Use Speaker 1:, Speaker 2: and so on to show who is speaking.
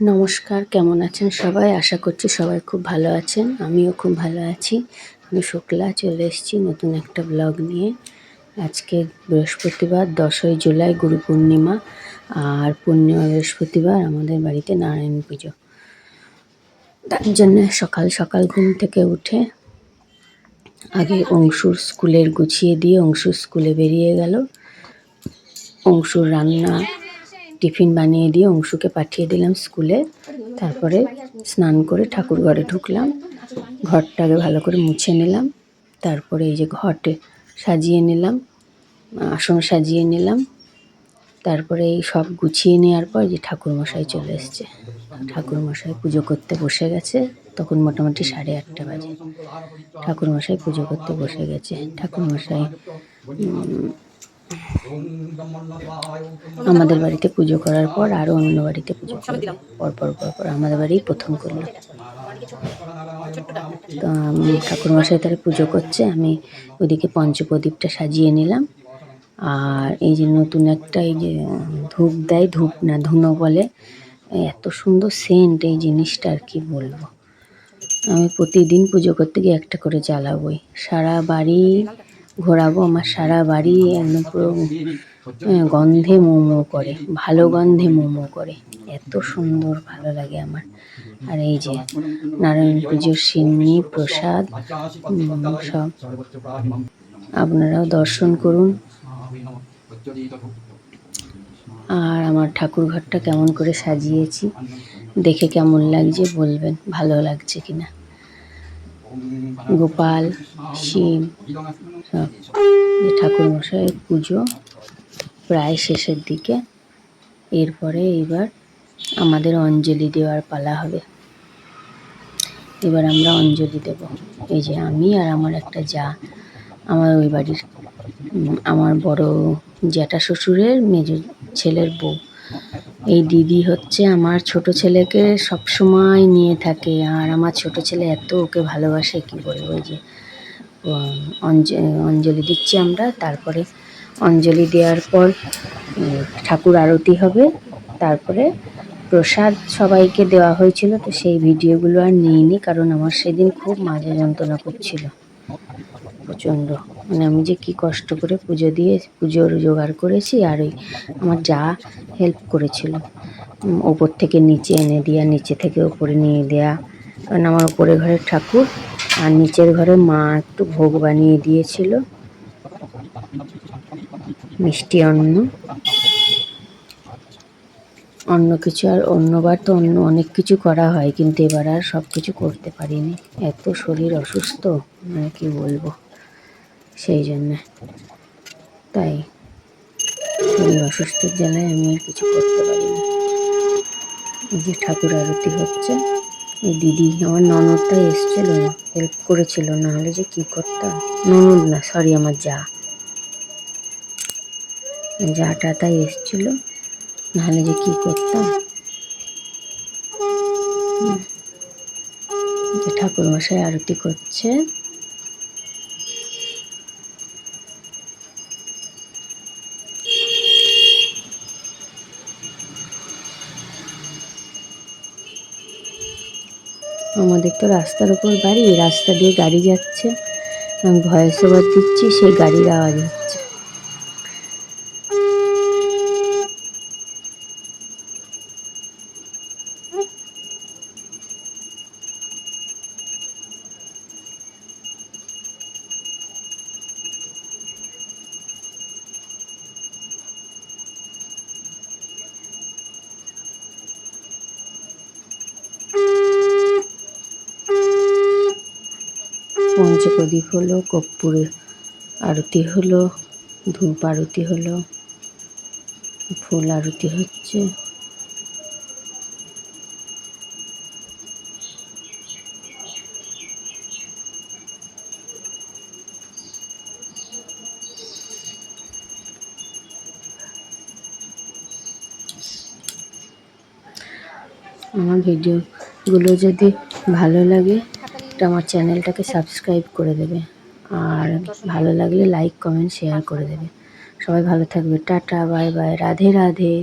Speaker 1: নমস্কার, কেমন আছেন সবাই? আশা করছি সবাই খুব ভালো আছেন। আমিও খুব ভালো আছি। আমি শুক্লা, চলে এসেছি নতুন একটা ব্লগ নিয়ে। আজকে বৃহস্পতিবার, দশই জুলাই, গুরু পূর্ণিমা, আর পূর্ণিমা বৃহস্পতিবার আমাদের বাড়িতে নারায়ণ পুজো। তার জন্য সকাল সকাল ঘুম থেকে উঠে আগে অংশুর স্কুলের গুছিয়ে দিয়ে অংশুর স্কুলে বেরিয়ে গেল। অংশুর রান্না টিফিন বানিয়ে দিয়ে অংশুকে পাঠিয়ে দিলাম স্কুলে। তারপরে স্নান করে ঠাকুর ঘরে ঢুকলাম। ঘরটাকে ভালো করে মুছে নিলাম। তারপরে এই যে ঘটে সাজিয়ে নিলাম, আসন সাজিয়ে নিলাম। তারপরে এই সব গুছিয়ে নেওয়ার পর যে ঠাকুরমশাই চলে এসছে। ঠাকুরমশাই পুজো করতে বসে গেছে। তখন মোটামুটি সাড়ে আটটা বাজে। ঠাকুরমশাই পুজো করতে বসে গেছে। ঠাকুরমশাই আমাদের বাড়িতে পুজো করার পর আরও অন্য বাড়িতে পুজো করল পর পর পর পর আমাদের বাড়ি প্রথম করল। তো ঠাকুরমশাই তাহলে পুজো করছে, আমি ওদিকে পঞ্চপ্রদীপটা সাজিয়ে নিলাম। আর এই যে নতুন একটা এই যে ধূপ দেয়, ধূপ না, ধুনো বলে, এত সুন্দর সেন্ট এই জিনিসটা আর কি বলব। আমি প্রতিদিন পুজো করতে গিয়ে একটা করে জ্বালাবোই। সারা বাড়ি ঘোরাবো আমার সারা বাড়ি একদম পুরো গন্ধে মোমো করে, ভালো গন্ধে মোমো করে। এত সুন্দর, ভালো লাগে আমার। আর এই যে নারায়ণ পুজোর সিন্নি, প্রসাদ সব। আপনারাও দর্শন করুন। আর আমার ঠাকুর ঘরটা কেমন করে সাজিয়েছি, দেখে কেমন লাগছে বলবেন, ভালো লাগছে কিনা। গোপাল, শিব, সব যে ঠাকুর মশাইয়ের পুজো প্রায় শেষের দিকে। এরপরে এবার আমাদের অঞ্জলি দেওয়ার পালা হবে। এবার আমরা অঞ্জলি দেব। এই যে আমি আর আমার একটা যা। আমার ওই বাড়ির আমার বড় জ্যাঠা শ্বশুরের মেজ ছেলের বউ। এই দিদি হচ্ছে আমার ছোট ছেলেকে সব সময় নিয়ে থাকে আর আমার ছোট ছেলে এত ওকে ভালোবাসে, কি বলব ওই যে অঞ্জলি দিচ্ছি আমরা, তারপরে অঞ্জলি দেওয়ার পর ঠাকুর আরতি হবে, তারপরে প্রসাদ সবাইকে দেওয়া হয়েছিল, তো সেই ভিডিওগুলো আর নিইনি, কারণ আমার সেদিন খুব মাজা যন্ত্রণা করছিল, প্রচণ্ড। মানে আমি যে কি কষ্ট করে পুজো দিয়ে পুজোর জোগাড় করেছি আর ওই আমার যা হেল্প করেছিল। ওপর থেকে নিচে এনে দেওয়া নিচে থেকে ওপরে নিয়ে দেওয়া কারণ আমার ওপরের ঘরের ঠাকুর আর নিচের ঘরে মা একটু ভোগ বানিয়ে দিয়েছিল। মিষ্টি অন্ন। অন্য কিছু আর অন্যবার তো অন্য অনেক কিছু করা হয়, কিন্তু এবার আর সব কিছু করতে পারিনি। এত শরীর অসুস্থ মানে কি বলব? সেই জন্যে। তাই শরীর অসুস্থর জ্বালায় আমি আর কিছু করতে পারিনি এই যে ঠাকুর আরতি হচ্ছে, এই দিদি, আমার ননদটা এসছিল হেল্প করেছিল না হলে যে কি করতাম? ননদ না সরি আমার যা। যাটা তাই এসছিল, নাহলে যে কি করতাম? ঠাকুর মশাই আরতি করছে। আমাদের তো রাস্তার উপর বাড়ি রাস্তা দিয়ে গাড়ি যাচ্ছে। ভয়েস ওভার দিচ্ছি, সেই গাড়ির আওয়াজ হচ্ছে। পঞ্চপ্রদীপ হলো, কর্পূরে আরতি হলো, ধূপ আরতি হলো, ফুল আরতি হচ্ছে। আমার ভিডিওগুলো যদি ভালো লাগে তো আমার চ্যানেলটাকে সাবস্ক্রাইব করে দেবে। আর ভালো লাগলে লাইক কমেন্ট শেয়ার করে দেবে। সবাই ভালো থাকবে। Tata bye bye Radhe Radhe.